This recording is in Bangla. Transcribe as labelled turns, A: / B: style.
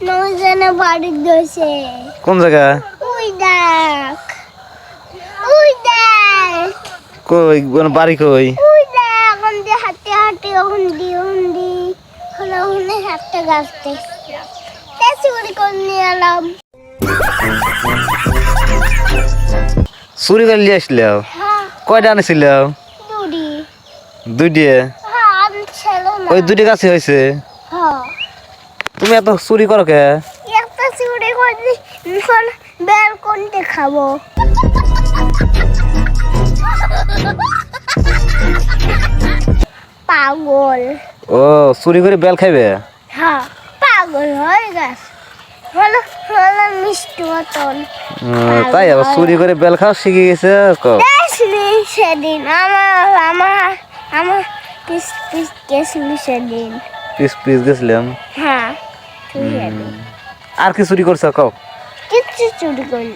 A: নজনে বাড়ি দোষে
B: কোন জায়গা?
A: ওই দেখ। ওই দেখ।
B: কই মানে বাড়ি কই?
A: ওই দেখ এখন দিয়ে হাঁটতে হাঁটতে ওখান দিয়ে ওখান। দিয়ে হলো ওখানে হাঁটতে গাছতে চুরি করে নিয়ে এলাম।
B: চুরি করে নিয়ে আসলাম
A: হ্যাঁ।
B: কয়টা আনিছিল?
A: দুটি। হ্যাঁ
B: ওই কাছে হয়েছে?
A: হ্যাঁ।
B: তুমি এত চুরি করো কে?
A: একটা চুরি করে করতে খাব। পাগল।
B: ও চুরি করে বেল খাইবে?
A: হ্যাঁ পাগল হয়ে গেছে। হলো হলো মিষ্টি মতন।
B: তাই আবার চুরি করে বেল খাওয়া শিখে গেছে
A: সেদিন আমার আমার আমার পিস পিস গেছলি সেদিন।
B: পিস পিস গেছিলাম।
A: হ্যাঁ
B: আর কি চুরি করছ? কও।
A: কিচ্ছু চুরি করি